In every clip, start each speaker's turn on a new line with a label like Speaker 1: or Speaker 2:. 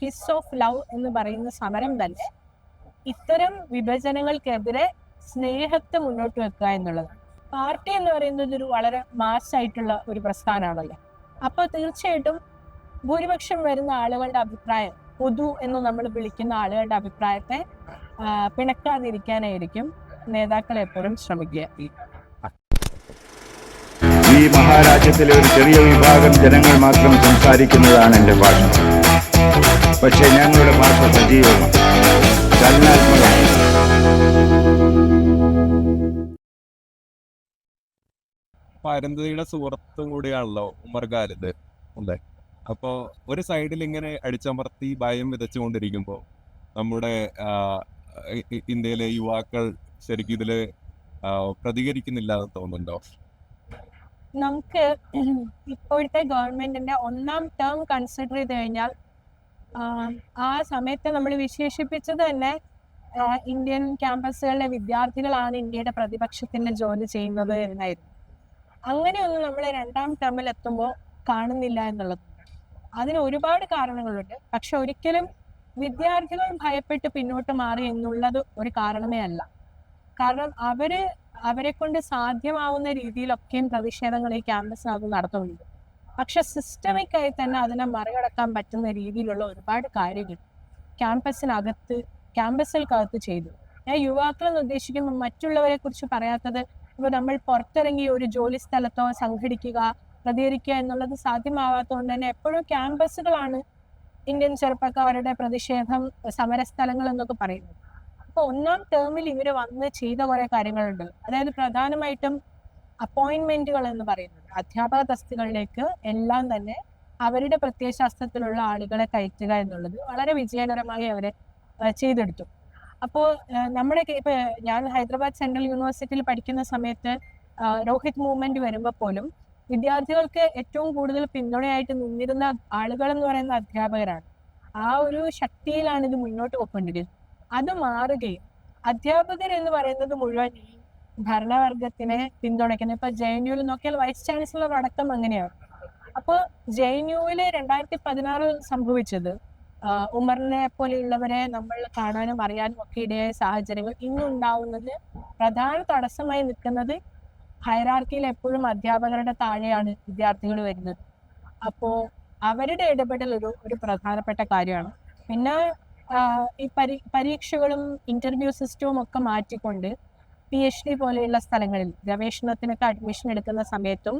Speaker 1: Kiss of love എന്ന് പറയുന്ന സമരം തന്നെ ഇത്തരം വിഭജനങ്ങൾക്കെതിരെ സ്നേഹത്തെ മുന്നോട്ട് വെക്കുക എന്നുള്ളതാണ് പാർട്ടി എന്ന് പറയുന്നത് ഒരു വളരെ മാസായിട്ടുള്ള ഒരു പ്രസ്ഥാനമാണല്ലോ. അപ്പൊ തീർച്ചയായിട്ടും ഭൂരിപക്ഷം വരുന്ന ആളുകളുടെ അഭിപ്രായം പൊതു എന്ന് നമ്മൾ വിളിക്കുന്ന ആളുകളുടെ അഭിപ്രായത്തെ പിണക്കാതിരിക്കാനായിരിക്കും നേതാക്കൾ എപ്പോഴും ശ്രമിക്കുക.
Speaker 2: ഈ മഹാരാജ്യത്തിലെ ഒരു ചെറിയ വിഭാഗം ജനങ്ങൾ മാത്രം സംസാരിക്കുന്നതാണ് എന്റെ ഭാഷ. പക്ഷേ ഞങ്ങളുടെ ഭാഷ സജീവമാണ് ചലനാത്മകമാണ്
Speaker 3: പരന്തതയുടെ സുഹൃത്തും കൂടിയാണല്ലോ ഉമർ ഖാലിദ്. അല്ലേ അപ്പോ ഒരു സൈഡിൽ ഇങ്ങനെ അടിച്ചമർത്തി ഭയം വിതച്ചുകൊണ്ടിരിക്കുമ്പോൾ നമ്മുടെ ഇന്ത്യയിലെ യുവാക്കൾ ശരിക്കും ഇതിൽ പ്രതികരിക്കുന്നില്ല എന്ന് തോന്നുന്നുണ്ടോ?
Speaker 1: നമുക്ക് ഇപ്പോഴത്തെ ഗവൺമെന്റിന്റെ ഒന്നാം ടേം കൺസിഡർ ചെയ്ത് കഴിഞ്ഞാൽ ആം, സമയത്ത് നമ്മൾ വിശേഷിപ്പിച്ചത് തന്നെ ഇന്ത്യൻ ക്യാമ്പസുകളിലെ വിദ്യാർത്ഥികളാണ് ഇന്ത്യയുടെ പ്രതിപക്ഷത്തിന്റെ ജോലി ചെയ്യുന്നത് എന്നായിരുന്നു. അങ്ങനെയൊന്നും നമ്മൾ രണ്ടാം ടേമിൽ എത്തുമ്പോൾ കാണുന്നില്ല എന്നുള്ളത്. അതിന് ഒരുപാട് കാരണങ്ങളുണ്ട്. പക്ഷെ ഒരിക്കലും വിദ്യാർത്ഥികൾ ഭയപ്പെട്ട് പിന്നോട്ട് മാറി എന്നുള്ളത് ഒരു കാരണമേ അല്ല. കാരണം അവർ അവരെ കൊണ്ട് സാധ്യമാവുന്ന രീതിയിലൊക്കെയും പ്രതിഷേധങ്ങൾ ഈ ക്യാമ്പസിനകത്ത് നടത്തുന്നുണ്ട്. പക്ഷെ സിസ്റ്റമിക് ആയി തന്നെ അതിനെ മറികടക്കാൻ പറ്റുന്ന രീതിയിലുള്ള ഒരുപാട് കാര്യങ്ങൾ ക്യാമ്പസിനകത്ത് ക്യാമ്പസുകൾക്കകത്ത് ചെയ്തു. ഞാൻ യുവാക്കൾ എന്ന് ഉദ്ദേശിക്കുമ്പോൾ മറ്റുള്ളവരെ കുറിച്ച് പറയാത്തത് ഇപ്പൊ നമ്മൾ പുറത്തിറങ്ങി ഒരു ജോലി സ്ഥലത്തോ സംഘടിക്കുക പ്രതികരിക്കുക എന്നുള്ളത് സാധ്യമാവാത്തതുകൊണ്ട് തന്നെ എപ്പോഴും ക്യാമ്പസുകളാണ് ഇന്ത്യൻ ചെറുപ്പക്കാരുടെ പ്രതിഷേധം സമരസ്ഥലങ്ങൾ എന്നൊക്കെ പറയുന്നത്. അപ്പൊ ഒന്നാം ടേമിൽ ഇവർ വന്ന് ചെയ്ത കുറെ കാര്യങ്ങളുണ്ട്. അതായത് പ്രധാനമായിട്ടും അപ്പോയിന്റ്മെന്റുകൾ എന്ന് പറയുന്നത്. അധ്യാപക തസ്തികളിലേക്ക് എല്ലാം തന്നെ അവരുടെ പ്രത്യയശാസ്ത്രത്തിലുള്ള ആളുകളെ കയറ്റുക എന്നുള്ളത് വളരെ വിജയകരമായി അവരെ ചെയ്തെടുത്തു. അപ്പോൾ നമ്മുടെ ഇപ്പൊ ഞാൻ ഹൈദരാബാദ് സെൻട്രൽ യൂണിവേഴ്സിറ്റിയിൽ പഠിക്കുന്ന സമയത്ത് രോഹിത് മൂവ്മെന്റ് വരുമ്പോൾ പോലും വിദ്യാർത്ഥികൾക്ക് ഏറ്റവും കൂടുതൽ പിന്തുണയായിട്ട് നിന്നിരുന്ന ആളുകൾ എന്ന് പറയുന്ന അധ്യാപകരാണ്. ആ ഒരു ശക്തിയിലാണ് ഇത് മുന്നോട്ട് പോയിക്കൊണ്ടിരിക്കുന്നത്. അത് മാറുകയും അധ്യാപകർ എന്ന് പറയുന്നത് മുഴുവൻ ഭരണവർഗത്തിനെ പിന്തുണയ്ക്കുന്നത്. ഇപ്പൊ ജെ എൻ യുവിൽ നോക്കിയാൽ വൈസ് ചാൻസലർ അടക്കം അങ്ങനെയാണ്. അപ്പോൾ ജെ എൻ യുവിൽ രണ്ടായിരത്തി പതിനാറിൽ സംഭവിച്ചത് ഉമറിനെ പോലെയുള്ളവരെ നമ്മൾ കാണാനും അറിയാനും ഒക്കെ ഇടയായ സാഹചര്യങ്ങൾ ഇന്നുണ്ടാവുന്നത് പ്രധാന തടസ്സമായി നിൽക്കുന്നത് ഹൈറാർക്കിയിൽ എപ്പോഴും അധ്യാപകരുടെ താഴെയാണ് വിദ്യാർത്ഥികൾ വരുന്നത്. അപ്പോൾ അവരുടെ ഇടപെടൽ ഒരു ഒരു പ്രധാനപ്പെട്ട കാര്യമാണ്. പിന്നെ ഈ പരീ പരീക്ഷകളും ഇന്റർവ്യൂ സിസ്റ്റവും ഒക്കെ മാറ്റിക്കൊണ്ട് പി എച്ച് ഡി പോലെയുള്ള സ്ഥലങ്ങളിൽ ഗവേഷണത്തിനൊക്കെ അഡ്മിഷൻ എടുക്കുന്ന സമയത്തും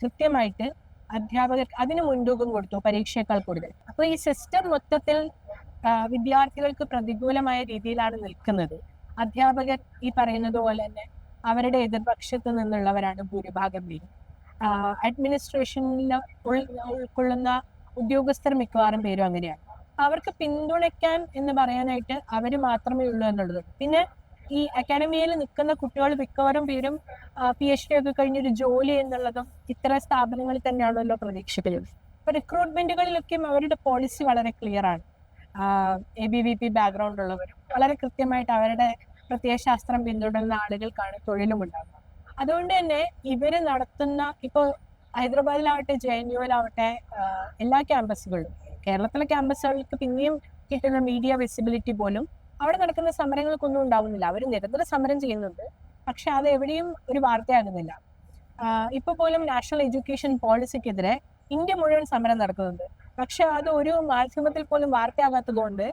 Speaker 1: കൃത്യമായിട്ട് അധ്യാപകർ അതിന് മുൻതൂക്കം കൊടുത്തു പരീക്ഷയേക്കാൾ കൂടുതൽ. അപ്പോൾ ഈ സിസ്റ്റം മൊത്തത്തിൽ വിദ്യാർത്ഥികൾക്ക് പ്രതികൂലമായ രീതിയിലാണ് നിൽക്കുന്നത്. അധ്യാപകർ ഈ പറയുന്നത് പോലെ തന്നെ അവരുടെ എതിർപക്ഷത്ത് നിന്നുള്ളവരാണ് ഭൂരിഭാഗം പേരും. അഡ്മിനിസ്ട്രേഷനിൽ ഉൾക്കൊള്ളുന്ന ഉദ്യോഗസ്ഥർ മിക്കവാറും പേരും അങ്ങനെയാണ്. അവർക്ക് പിന്തുണയ്ക്കാൻ എന്ന് പറയാനായിട്ട് അവർ മാത്രമേ ഉള്ളൂ എന്നുള്ളത് പിന്നെ ഈ അക്കാഡമിയിൽ നിൽക്കുന്ന കുട്ടികൾ മിക്കവാറും പേരും പി എച്ച് ഡി ഒക്കെ കഴിഞ്ഞൊരു ജോലി എന്നുള്ളതും ഇത്തരം സ്ഥാപനങ്ങളിൽ തന്നെയാണല്ലോ പ്രതീക്ഷിക്കുന്നത്. ഇപ്പൊ റിക്രൂട്ട്മെന്റുകളിലൊക്കെയും അവരുടെ പോളിസി വളരെ ക്ലിയർ ആണ്. A B V P background ഉള്ളവരും വളരെ കൃത്യമായിട്ട് അവരുടെ പ്രത്യയശാസ്ത്രം പിന്തുടരുന്ന ആളുകൾക്കാണ് തൊഴിലും ഉണ്ടാകുന്നത് അതുകൊണ്ട് തന്നെ ഇവർ നടത്തുന്ന ഇപ്പോൾ ഹൈദരാബാദിലാവട്ടെ ജെ എൻ യുവിലാവട്ടെ എല്ലാ ക്യാമ്പസുകളിലും കേരളത്തിലെ ക്യാമ്പസുകൾക്ക് പിന്നെയും കിട്ടുന്ന മീഡിയ വിസിബിലിറ്റി പോലും അവിടെ നടക്കുന്ന സമരങ്ങൾക്കൊന്നും ഉണ്ടാവുന്നില്ല. അവർ നിരന്തര സമരം ചെയ്യുന്നുണ്ട്. പക്ഷെ അത് എവിടെയും ഒരു വാർത്തയാകുന്നില്ല. ഇപ്പൊ പോലും നാഷണൽ എഡ്യൂക്കേഷൻ പോളിസിക്കെതിരെ ഇന്ത്യ മുഴുവൻ സമരം നടക്കുന്നുണ്ട്. പക്ഷെ അത് ഒരു മാധ്യമത്തിൽ പോലും വാർത്തയാകാത്തതുകൊണ്ട്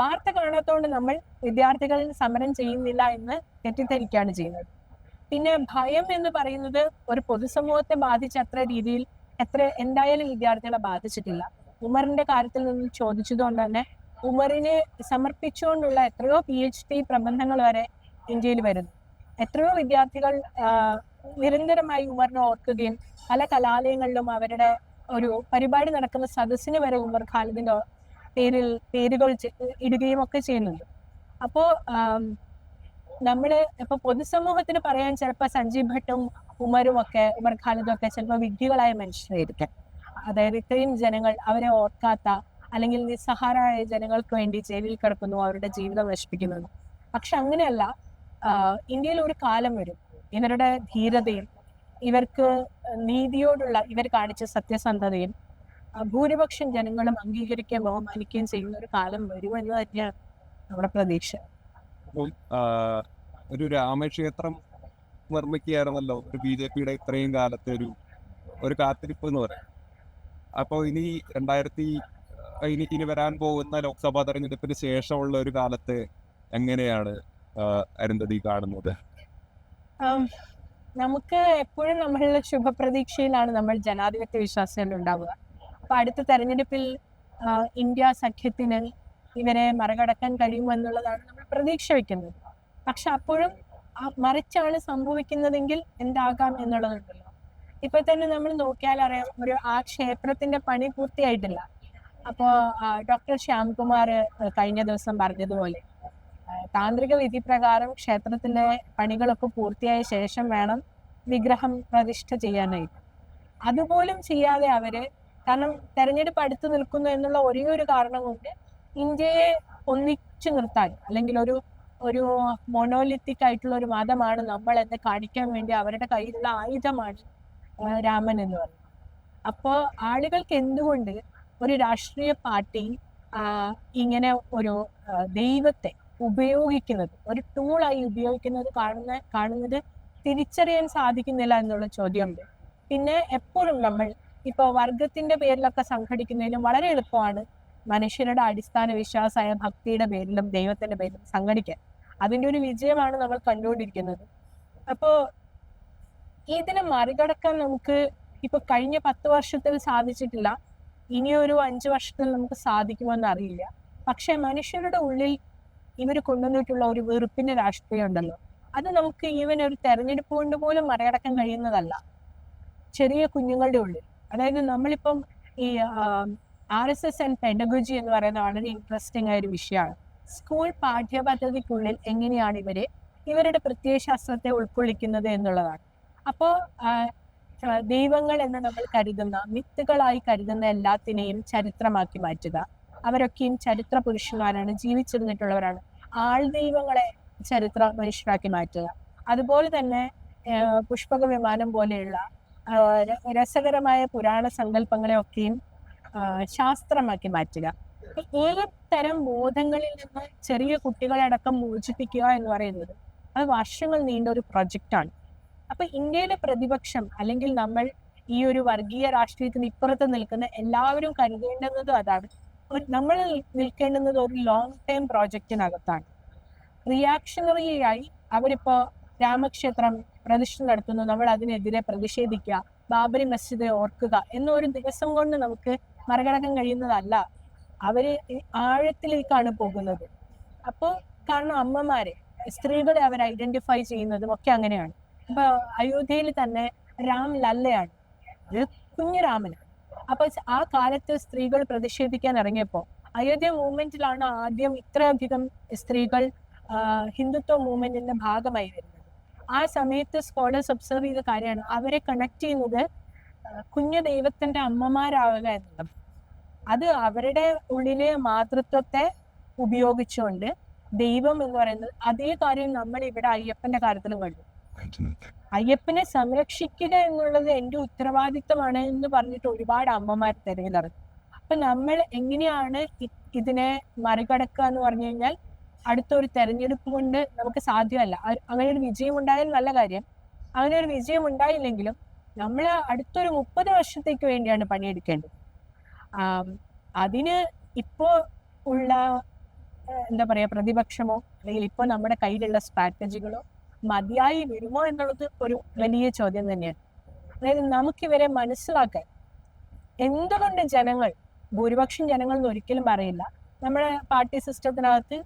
Speaker 1: വാർത്ത കാണാത്തതുകൊണ്ട് നമ്മൾ വിദ്യാർത്ഥികൾ സമരം ചെയ്യുന്നില്ല എന്ന് തെറ്റിദ്ധരിക്കുകയാണ് ചെയ്യുന്നത്. പിന്നെ ഭയം എന്ന് പറയുന്നത് ഒരു പൊതുസമൂഹത്തെ ബാധിച്ച അത്ര രീതിയിൽ എത്ര എന്തായാലും വിദ്യാർത്ഥികളെ ബാധിച്ചിട്ടില്ല. ഉമറിന്റെ കാര്യത്തിൽ നിന്ന് ചോദിച്ചതുകൊണ്ട് തന്നെ ഉമറിനെ സമർപ്പിച്ചുകൊണ്ടുള്ള എത്രയോ പി എച്ച് ഡി പ്രബന്ധങ്ങൾ വരെ ഇന്ത്യയിൽ വരുന്നു. എത്രയോ വിദ്യാർത്ഥികൾ നിരന്തരമായി ഉമറിനെ ഓർക്കുകയും പല കലാലയങ്ങളിലും അവരുടെ ഒരു പരിപാടി നടക്കുന്ന സദസ്സിന് വരെ ഉമർ ഖാലിദിന്റെ പേരിൽ പേരുകൾ ഇടുകയും ഒക്കെ ചെയ്യുന്നുണ്ട്. അപ്പോൾ നമ്മൾ ഇപ്പോൾ ഇപ്പൊ പൊതുസമൂഹത്തിന് പറയാൻ ചിലപ്പോൾ സഞ്ജീവ് ഭട്ടും ഉമരും ഒക്കെ ഉമർ ഖാലിദും ഒക്കെ ചിലപ്പോൾ വിഡ്ഢികളായ മനുഷ്യരായിരിക്കാം. അതായത് ഇത്രയും ജനങ്ങൾ അവരെ ഓർക്കാത്ത അല്ലെങ്കിൽ നിസ്സഹാരായ ജനങ്ങൾക്ക് വേണ്ടി ജയിലിൽ കിടക്കുന്നു അവരുടെ ജീവിതം നശിപ്പിക്കുന്നത് പക്ഷെ അങ്ങനെയല്ല. ഇന്ത്യയിൽ ഒരു കാലം വരും. ഇവരുടെ ധീരതയും ഇവർക്ക് നീതിയോടുള്ള ഇവർ കാണിച്ച സത്യസന്ധതയും ഭൂരിപക്ഷം ജനങ്ങളും അംഗീകരിക്കുകയും ബഹുമാനിക്കുകയും ചെയ്യുന്ന ഒരു കാലം വരുമെന്ന് തന്നെയാണ് നമ്മുടെ പ്രതീക്ഷ.
Speaker 3: ഒരു രാമക്ഷേത്രം നിർമ്മിക്കുകയായിരുന്നല്ലോ. ഒരു ബി ജെ പിയുടെ ഇത്രയും കാലത്തെ ഒരു ഒരു കാത്തിരിപ്പ് എന്ന് പറയാം. അപ്പോൾ ഇനി രണ്ടായിരത്തി ഇനി ഇനി വരാൻ പോകുന്ന ലോക്സഭാ തെരഞ്ഞെടുപ്പിന് ശേഷമുള്ള ഒരു കാലത്ത് എങ്ങനെയാണ് അരുന്ധതി കാണുന്നത്?
Speaker 1: നമുക്ക് എപ്പോഴും നമ്മളുടെ ശുഭപ്രതീക്ഷയിലാണ് നമ്മൾ ജനാധിപത്യ വിശ്വാസികൾ ഉണ്ടാവുക. അപ്പൊ അടുത്ത തെരഞ്ഞെടുപ്പിൽ ഇന്ത്യ സഖ്യത്തിന് ഇവരെ മറികടക്കാൻ കഴിയുമെന്നുള്ളതാണ് നമ്മൾ പ്രതീക്ഷ വെക്കുന്നത്. പക്ഷെ അപ്പോഴും മറിച്ചാണ് സംഭവിക്കുന്നതെങ്കിൽ എന്താകാം എന്നുള്ളതുണ്ടല്ലോ. ഇപ്പൊ തന്നെ നമ്മൾ നോക്കിയാൽ അറിയാം ഒരു ആ ക്ഷേത്രത്തിന്റെ പണി പൂർത്തിയായിട്ടില്ല. അപ്പോ ഡോക്ടർ ശ്യാംകുമാർ കഴിഞ്ഞ ദിവസം പറഞ്ഞതുപോലെ താന്ത്രിക വിധി പ്രകാരം ക്ഷേത്രത്തിലെ പണികളൊക്കെ പൂർത്തിയായ ശേഷം വേണം വിഗ്രഹം പ്രതിഷ്ഠ ചെയ്യാനായിട്ട്. അതുപോലും ചെയ്യാതെ അവർ കാരണം തെരഞ്ഞെടുപ്പ് അടുത്ത് നിൽക്കുന്നു എന്നുള്ള ഒരേ ഒരു കാരണം കൊണ്ട് ഇന്ത്യയെ ഒന്നിച്ചു നിർത്താൻ അല്ലെങ്കിൽ ഒരു ഒരു മൊണോലിത്തിക് ആയിട്ടുള്ള ഒരു മതമാണ് നമ്മൾ എന്ന് കാണിക്കാൻ വേണ്ടി അവരുടെ കയ്യിലുള്ള ആയുധമാണ് രാമൻ എന്ന് പറയുന്നത്. അപ്പോൾ ആളുകൾക്ക് എന്തുകൊണ്ട് ഒരു രാഷ്ട്രീയ പാർട്ടി ഇങ്ങനെ ഒരു ദൈവത്തെ ഉപയോഗിക്കുന്നത് ഒരു ടൂളായി ഉപയോഗിക്കുന്നത് കാണുന്ന കാണുന്നത് തിരിച്ചറിയാൻ സാധിക്കുന്നില്ല എന്നുള്ള ചോദ്യമുണ്ട്. പിന്നെ എപ്പോഴും നമ്മൾ ഇപ്പോൾ വർഗത്തിന്റെ പേരിലൊക്കെ സംഘടിക്കുന്നതിലും വളരെ എളുപ്പമാണ് മനുഷ്യരുടെ അടിസ്ഥാന വിശ്വാസമായ ഭക്തിയുടെ പേരിലും ദൈവത്തിന്റെ പേരിലും സംഘടിക്കാൻ. അതിന്റെ ഒരു വിജയമാണ് നമ്മൾ കണ്ടുകൊണ്ടിരിക്കുന്നത്. അപ്പോ ഇതിനെ മറികടക്കാൻ നമുക്ക് ഇപ്പൊ കഴിഞ്ഞ പത്ത് വർഷത്തിൽ സാധിച്ചിട്ടില്ല. ഇനിയൊരു അഞ്ചു വർഷത്തിൽ നമുക്ക് സാധിക്കുമെന്ന് അറിയില്ല. പക്ഷെ മനുഷ്യരുടെ ഉള്ളിൽ ഇവർ കൊണ്ടുവന്നിട്ടുള്ള ഒരു വെറുപ്പിന്റെ രാഷ്ട്രീയം ഉണ്ടല്ലോ. അത് നമുക്ക് ഈവൻ ഒരു തെരഞ്ഞെടുപ്പ് കൊണ്ട് പോലും മറികടക്കാൻ കഴിയുന്നതല്ല. ചെറിയ കുഞ്ഞുങ്ങളുടെ ഉള്ളിൽ. അതായത് നമ്മളിപ്പം ഈ R S S and pedagogy എന്ന് പറയുന്ന വളരെ ഇൻട്രസ്റ്റിംഗ് ആയ ഒരു വിഷയമാണ്. സ്കൂൾ പാഠ്യപദ്ധതിക്കുള്ളിൽ എങ്ങനെയാണ് ഇവരെ ഇവരുടെ പ്രത്യയശാസ്ത്രത്തെ ഉൾക്കൊള്ളിക്കുന്നത് എന്നുള്ളതാണ്. അപ്പോൾ ദൈവങ്ങൾ എന്ന് നമ്മൾ കരുതുന്ന മിത്തുകളായി കരുതുന്ന എല്ലാത്തിനെയും ചരിത്രമാക്കി മാറ്റുക. അവരൊക്കെയും ചരിത്ര പുരുഷന്മാരാണ് ജീവിച്ചിരുന്നിട്ടുള്ളവരാണ്. ആൾ ദൈവങ്ങളെ ചരിത്ര മനുഷ്യരാക്കി മാറ്റുക. അതുപോലെ തന്നെ പുഷ്പക വിമാനം പോലെയുള്ള രസകരമായ പുരാണ സങ്കല്പങ്ങളെ ഒക്കെയും ശാസ്ത്രമാക്കി മാറ്റുക. ഈ തരം ബോധങ്ങളിൽ നിന്ന് ചെറിയ കുട്ടികളെ അടക്കം മോചിപ്പിക്കുക എന്ന് പറയുന്നത് അത് വർഷങ്ങൾ നീണ്ട ഒരു പ്രൊജക്റ്റാണ്. അപ്പൊ ഇന്ത്യയിലെ പ്രതിപക്ഷം അല്ലെങ്കിൽ നമ്മൾ ഈ ഒരു വർഗീയ രാഷ്ട്രീയത്തിന് ഇപ്പുറത്ത് നിൽക്കുന്ന എല്ലാവരും കരുതേണ്ടുന്നത് അതാണ്. നമ്മൾ നിൽക്കേണ്ടുന്നത് ഒരു ലോങ് ടൈം പ്രോജക്റ്റിനകത്താണ് റിയാക്ഷണറി ആയി അവരിപ്പോ രാമക്ഷേത്രം പ്രതിഷ്ഠ നടത്തുന്നു. നമ്മൾ അതിനെതിരെ പ്രതിഷേധിക്കുക ബാബരി മസ്ജിദ് ഓർക്കുക എന്നൊരു ദിവസം കൊണ്ട് നമുക്ക് മറികടക്കാൻ കഴിയുന്നതല്ല. അവർ ആഴത്തിലേക്കാണ് പോകുന്നത്. അപ്പോൾ കാരണം അമ്മമാരെ സ്ത്രീകളെ അവർ ഐഡന്റിഫൈ ചെയ്യുന്നതും ഒക്കെ അങ്ങനെയാണ്. ഇപ്പൊ അയോധ്യയിൽ തന്നെ രാം ലല്ലയാണ്. കുഞ്ഞു രാമന് അപ്പൊ ആ കാലത്ത് സ്ത്രീകൾ പ്രതിഷേധിക്കാൻ ഇറങ്ങിയപ്പോ അയോധ്യ മൂവ്മെന്റിലാണ് ആദ്യം ഇത്രയധികം സ്ത്രീകൾ ഹിന്ദുത്വ മൂവ്മെന്റിന്റെ ഭാഗമായി വരുന്നത്. ആ സമയത്ത് സ്കോളേഴ്സ് ഒബ്സർവ് ചെയ്ത കാര്യമാണ് അവരെ കണക്ട് ചെയ്യുന്നത് കുഞ്ഞു ദൈവത്തിന്റെ അമ്മമാരാവുക എന്നുള്ളത്. അത് അവരുടെ ഉള്ളിലെ മാതൃത്വത്തെ ഉപയോഗിച്ചുകൊണ്ട് ദൈവം എന്ന് പറയുന്നത് അതേ കാര്യം നമ്മൾ ഇവിടെ അയ്യപ്പന്റെ കാര്യത്തിലും കണ്ടു. അയ്യപ്പനെ സംരക്ഷിക്കുക എന്നുള്ളത് എന്റെ ഉത്തരവാദിത്തമാണ് എന്ന് പറഞ്ഞിട്ട് ഒരുപാട് അമ്മമാർ തിരയിലിറങ്ങി അപ്പൊ നമ്മൾ എങ്ങനെയാണ് ഇതിനെ മറികടക്കുക എന്ന് പറഞ്ഞു കഴിഞ്ഞാൽ അടുത്തൊരു തെരഞ്ഞെടുപ്പ് കൊണ്ട് നമുക്ക് സാധ്യമല്ല. അങ്ങനെ ഒരു വിജയം ഉണ്ടായാൽ നല്ല കാര്യം. അങ്ങനെ ഒരു വിജയം ഉണ്ടായില്ലെങ്കിലും നമ്മൾ അടുത്തൊരു മുപ്പത് വർഷത്തേക്ക് വേണ്ടിയാണ് പണിയെടുക്കേണ്ടത്. അതിന് ഇപ്പോ ഉള്ള എന്താ പറയാ പ്രതിപക്ഷമോ അല്ലെങ്കിൽ ഇപ്പോൾ നമ്മുടെ കയ്യിലുള്ള സ്ട്രാറ്റജികളോ മതിയായി വരുമോ എന്നുള്ളത് ഒരു വലിയ ചോദ്യം തന്നെയാണ്. അതായത് നമുക്കിവരെ മനസ്സിലാക്കാൻ എന്തുകൊണ്ട് ജനങ്ങൾ ഭൂരിപക്ഷം ജനങ്ങൾ ഒരിക്കലും പറയില്ല. നമ്മുടെ പാർട്ടി സിസ്റ്റത്തിനകത്ത്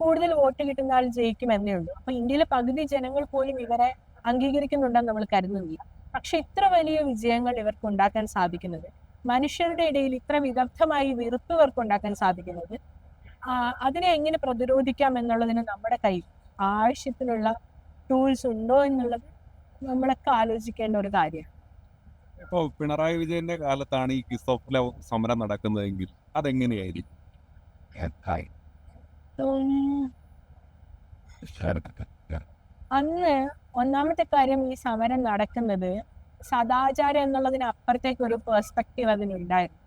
Speaker 1: കൂടുതൽ വോട്ട് കിട്ടുന്ന ആൾ ജയിക്കും എന്നേ ഉള്ളൂ. അപ്പൊ ഇന്ത്യയിലെ പകുതി ജനങ്ങൾ പോലും ഇവരെ അംഗീകരിക്കുന്നുണ്ടെന്ന് നമ്മൾ കരുതുന്നില്ല. പക്ഷെ ഇത്ര വലിയ വിജയങ്ങൾ ഇവർക്ക് ഉണ്ടാക്കാൻ സാധിക്കുന്നത് മനുഷ്യരുടെ ഇടയിൽ ഇത്ര വിദഗ്ധമായി വെറുപ്പ് ഇവർക്ക് ഉണ്ടാക്കാൻ സാധിക്കുന്നത് അതിനെ എങ്ങനെ പ്രതിരോധിക്കാം എന്നുള്ളതിന് നമ്മുടെ കയ്യിൽ ആവശ്യത്തിനുള്ള ടൂൾസ് ഉണ്ടോ എന്നുള്ളത് നമ്മളൊക്കെ ആലോചിക്കേണ്ട ഒരു കാര്യമാണ്.
Speaker 3: ഇപ്പോ പിണറായി വിജയന്റെ കാലത്താണ് ഈ കിസ് ഓഫ് ലവ് സമരം നടക്കുന്നതെങ്കിൽ അതെങ്ങനെയായിരിക്കും?
Speaker 1: അന്ന് ഒന്നാമത്തെ കാര്യം ഈ സമരം നടക്കുന്നത് സദാചാരം എന്നുള്ളതിന് അപ്പുറത്തേക്ക് ഒരു പേഴ്സ്പെക്റ്റീവ് അതിനുണ്ടായിരുന്നു.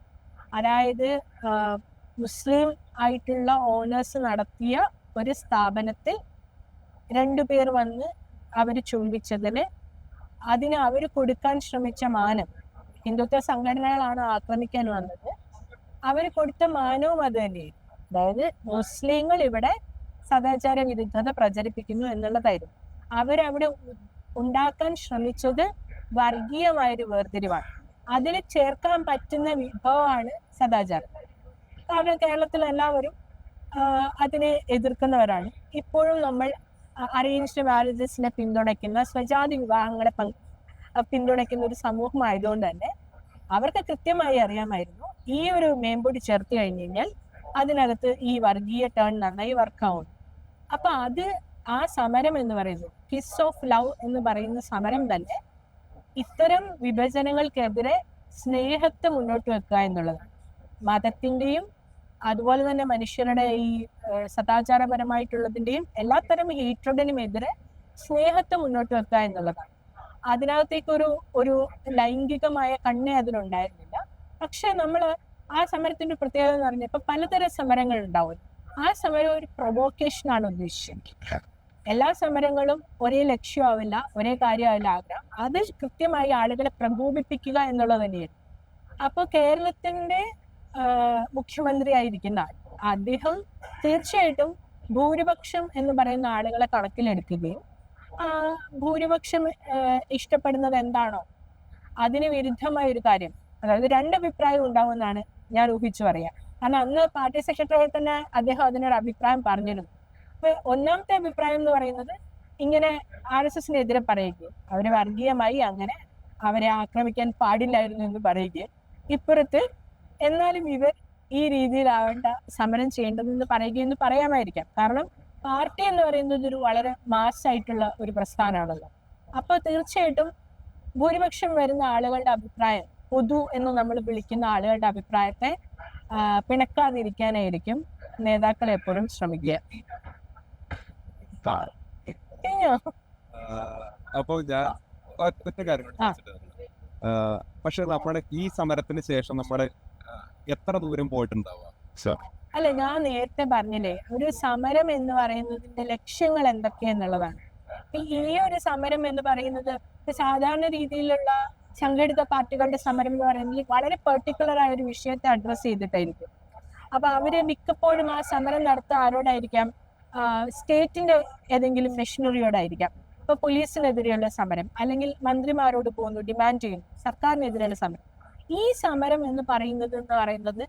Speaker 1: അതായത് മുസ്ലിം ആയിട്ടുള്ള ഓണേഴ്സ് നടത്തിയ ഒരു സ്ഥാപനത്തിൽ രണ്ടുപേർ വന്ന് അവർ ചുംബിച്ചതിന് അതിന് അവർ കൊടുക്കാൻ ശ്രമിച്ച മാനം ഹിന്ദുത്വ സംഘടനകളാണ് ആക്രമിക്കാൻ വന്നത്. അവർ കൊടുത്ത മാനവും അത് തന്നെയാണ് അതായത് മുസ്ലിങ്ങൾ ഇവിടെ സദാചാര വിരുദ്ധത പ്രചരിപ്പിക്കുന്നു എന്നുള്ളതായിരുന്നു. അവരവിടെ ഉണ്ടാക്കാൻ ശ്രമിച്ചത് വർഗീയമായൊരു വേർതിരിവാണ്. അതിൽ ചേർക്കാൻ പറ്റുന്ന വിഭവമാണ് സദാചാരം. കാരണം കേരളത്തിൽ എല്ലാവരും അതിനെ എതിർക്കുന്നവരാണ്. ഇപ്പോഴും നമ്മൾ അറേഞ്ച്ഡ് മാരേജസിനെ പിന്തുണയ്ക്കുന്ന സ്വജാതി വിവാഹങ്ങളെ പിന്തുണയ്ക്കുന്ന ഒരു സമൂഹമായതുകൊണ്ട് തന്നെ അവർക്ക് കൃത്യമായി അറിയാമായിരുന്നു. ഈ ഒരു മേമ്പൊടി ചേർത്ത് കഴിഞ്ഞ് കഴിഞ്ഞാൽ അതിനകത്ത് ഈ വർഗീയ ടേൺ നന്നായി വർക്കാവും അപ്പൊ അത് ആ സമരം എന്ന് പറയുന്നത് കിസ് ഓഫ് ലവ് എന്ന് പറയുന്ന സമരം തന്നെ ഇത്തരം വിഭജനങ്ങൾക്കെതിരെ സ്നേഹത്തെ മുന്നോട്ട് വെക്കുക എന്നുള്ളതാണ്. മതത്തിന്റെയും അതുപോലെ തന്നെ മനുഷ്യരുടെ ഈ സദാചാരപരമായിട്ടുള്ളതിന്റെയും എല്ലാത്തരം ഹേറ്റഡിനും എതിരെ സ്നേഹത്തെ മുന്നോട്ട് വെക്കുക എന്നുള്ളതാണ്. അതിനകത്തേക്ക് ഒരു ഒരു ലൈംഗികമായ കണ്ണേ അതിലുണ്ടായിരുന്നില്ല. പക്ഷെ നമ്മൾ ആ സമരത്തിന്റെ പ്രത്യേകത എന്ന് പറഞ്ഞാൽ ഇപ്പൊ പലതരം സമരങ്ങൾ ഉണ്ടാവും ആ സമരം ഒരു പ്രൊവോക്കേഷൻ ആണ് ഉദ്ദേശിച്ചത്. എല്ലാ സമരങ്ങളും ഒരേ ലക്ഷ്യമാവില്ല ഒരേ കാര്യമാവില്ല ആഗ്രഹം. അത് കൃത്യമായി ആളുകളെ പ്രകോപിപ്പിക്കുക എന്നുള്ളത് തന്നെയാണ് അപ്പോൾ കേരളത്തിന്റെ മുഖ്യമന്ത്രി ആയിരിക്കുന്ന ആൾ അദ്ദേഹം തീർച്ചയായിട്ടും ഭൂരിപക്ഷം എന്ന് പറയുന്ന ആളുകളെ കണക്കിലെടുക്കുകയും ഭൂരിപക്ഷം ഇഷ്ടപ്പെടുന്നത് എന്താണോ അതിന് വിരുദ്ധമായ ഒരു കാര്യം അതായത് രണ്ട് അഭിപ്രായം ഉണ്ടാവുമെന്നാണ് ഞാൻ ഊഹിച്ചു പറയാം. കാരണം അന്ന് പാർട്ടി സെക്രട്ടറി തന്നെ അദ്ദേഹം അതിനൊരു അഭിപ്രായം പറഞ്ഞിരുന്നു. അപ്പൊ ഒന്നാമത്തെ അഭിപ്രായം എന്ന് പറയുന്നത് ഇങ്ങനെ ആർ എസ് എസിനെതിരെ പറയുകയും അവരെ വർഗീയമായി അങ്ങനെ അവരെ ആക്രമിക്കാൻ പാടില്ലായിരുന്നു എന്ന് പറയുകയും ഇപ്പുറത്ത് എന്നാലും ഇവർ ഈ രീതിയിലാവേണ്ട സമരം ചെയ്യേണ്ടതെന്ന് പറയുകയെന്ന് പറയാമായിരിക്കാം. കാരണം പാർട്ടി എന്ന് പറയുന്നത് ഒരു വളരെ മാസായിട്ടുള്ള ഒരു പ്രസ്ഥാനമാണല്ലോ. അപ്പോൾ തീർച്ചയായിട്ടും ഭൂരിപക്ഷം വരുന്ന ആളുകളുടെ അഭിപ്രായം പൊതു എന്ന് നമ്മൾ വിളിക്കുന്ന ആളുകളുടെ അഭിപ്രായത്തെ പിണക്കാതിരിക്കാനായിരിക്കും നേതാക്കൾ എപ്പോഴും ശ്രമിക്കുക.
Speaker 3: അപ്പോ ഞാൻ ഒറ്റ കാര്യം പക്ഷെ നമ്മുടെ ഈ സമരത്തിന് ശേഷം നമ്മുടെ എത്ര ദൂരം പോയിട്ടുണ്ടാവുക?
Speaker 1: അല്ല ഞാൻ നേരത്തെ പറഞ്ഞില്ലേ ഒരു സമരം എന്ന് പറയുന്നതിന്റെ ലക്ഷ്യങ്ങൾ എന്തൊക്കെയെന്നുള്ളതാണ്. ഈ ഒരു സമരം എന്ന് പറയുന്നത് സാധാരണ രീതിയിലുള്ള സംഘടിത പാർട്ടികളുടെ സമരം എന്ന് പറയുന്നത് വളരെ പെർട്ടിക്കുലർ ആയ ഒരു വിഷയത്തെ അഡ്രസ് ചെയ്തിട്ടായിരിക്കും. അപ്പൊ അവർ മിക്കപ്പോഴും ആ സമരം നടത്തുക ആരോടായിരിക്കാം? സ്റ്റേറ്റിന്റെ ഏതെങ്കിലും മെഷീനറിയോടായിരിക്കാം. ഇപ്പൊ പോലീസിനെതിരെയുള്ള സമരം അല്ലെങ്കിൽ മന്ത്രിമാരോട് പോകുന്നു ഡിമാൻഡ് ചെയ്യുന്നു സർക്കാരിനെതിരെയുള്ള സമരം. ഈ സമരം എന്ന് പറയുന്നത് എന്ന് പറയുന്നത്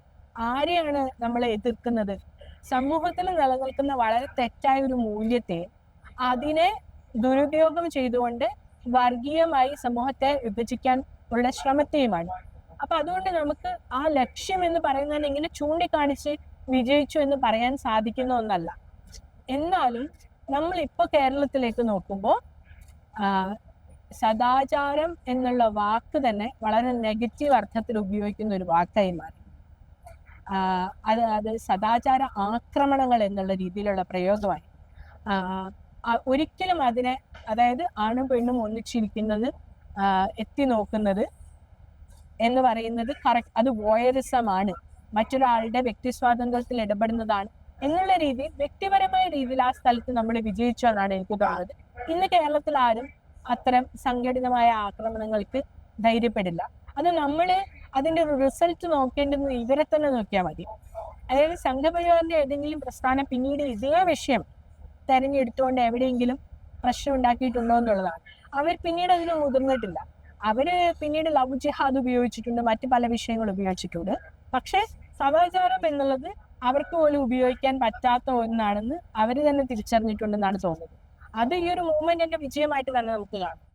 Speaker 1: ആരെയാണ് നമ്മൾ എതിർക്കുന്നത്? സമൂഹത്തിൽ നിലനിൽക്കുന്ന വളരെ തെറ്റായ ഒരു മൂല്യത്തെ അതിനെ ദുരുപയോഗം ചെയ്തുകൊണ്ട് വർഗീയമായി സമൂഹത്തെ വിഭജിക്കാൻ ഉള്ള ശ്രമത്തെയുമാണ്. അപ്പൊ അതുകൊണ്ട് നമുക്ക് ആ ലക്ഷ്യം എന്ന് പറയുന്നത് ഇങ്ങനെ ചൂണ്ടിക്കാണിച്ച് വിജയിച്ചു എന്ന് പറയാൻ സാധിക്കുന്ന ഒന്നല്ല. എന്നാലും നമ്മൾ ഇപ്പൊ കേരളത്തിലേക്ക് നോക്കുമ്പോൾ സദാചാരം എന്നുള്ള വാക്ക് തന്നെ വളരെ നെഗറ്റീവ് അർത്ഥത്തിൽ ഉപയോഗിക്കുന്ന ഒരു വാക്കായി മാറി. അത് അത് സദാചാര ആക്രമണങ്ങൾ എന്നുള്ള രീതിയിലുള്ള പ്രയോഗമായി. ഒരിക്കലും അതിനെ അതായത് ആണും പെണ്ണും ഒന്നിച്ചിരിക്കുന്നത് എത്തി നോക്കുന്നത് എന്ന് പറയുന്നത് കറക്റ്റ് അത് വോയറിസമാണ് മറ്റൊരാളുടെ വ്യക്തി സ്വാതന്ത്ര്യത്തിൽ ഇടപെടുന്നതാണ് എന്നുള്ള രീതിയിൽ വ്യക്തിപരമായ രീതിയിൽ ആ സ്ഥലത്ത് നമ്മൾ വിജയിച്ചു എന്നാണ് എനിക്ക് തോന്നുന്നത്. ഇന്ന് കേരളത്തിൽ ആരും അത്തരം സംഘടിതമായ ആക്രമണങ്ങൾക്ക് ധൈര്യപ്പെടില്ല. അത് നമ്മൾ അതിന്റെ റിസൾട്ട് നോക്കേണ്ടത് ഇവരെ തന്നെ നോക്കിയാൽ മതി. അതായത് സംഘപരിവാറിന്റെ ഏതെങ്കിലും പ്രസ്ഥാനം പിന്നീട് ഇതേ വിഷയം തെരഞ്ഞെടുത്തുകൊണ്ട് എവിടെയെങ്കിലും പ്രശ്നം ഉണ്ടാക്കിയിട്ടുണ്ടോ എന്നുള്ളതാണ്. അവർ പിന്നീട് അതിന് മുതിർന്നിട്ടില്ല. അവർ പിന്നീട് ലവ് ജിഹാദ് ഉപയോഗിച്ചിട്ടുണ്ട് മറ്റു പല വിഷയങ്ങൾ ഉപയോഗിച്ചിട്ടുണ്ട്. പക്ഷേ സദാചാരം എന്നുള്ളത് അവർക്ക് പോലും ഉപയോഗിക്കാൻ പറ്റാത്ത ഒന്നാണെന്ന് അവർ തന്നെ തിരിച്ചറിഞ്ഞിട്ടുണ്ടെന്നാണ് തോന്നുന്നത്. അത് ഈ ഒരു മൂവ്മെന്റിന്റെ വിജയമായിട്ട് തന്നെ നമുക്ക് കാണാം.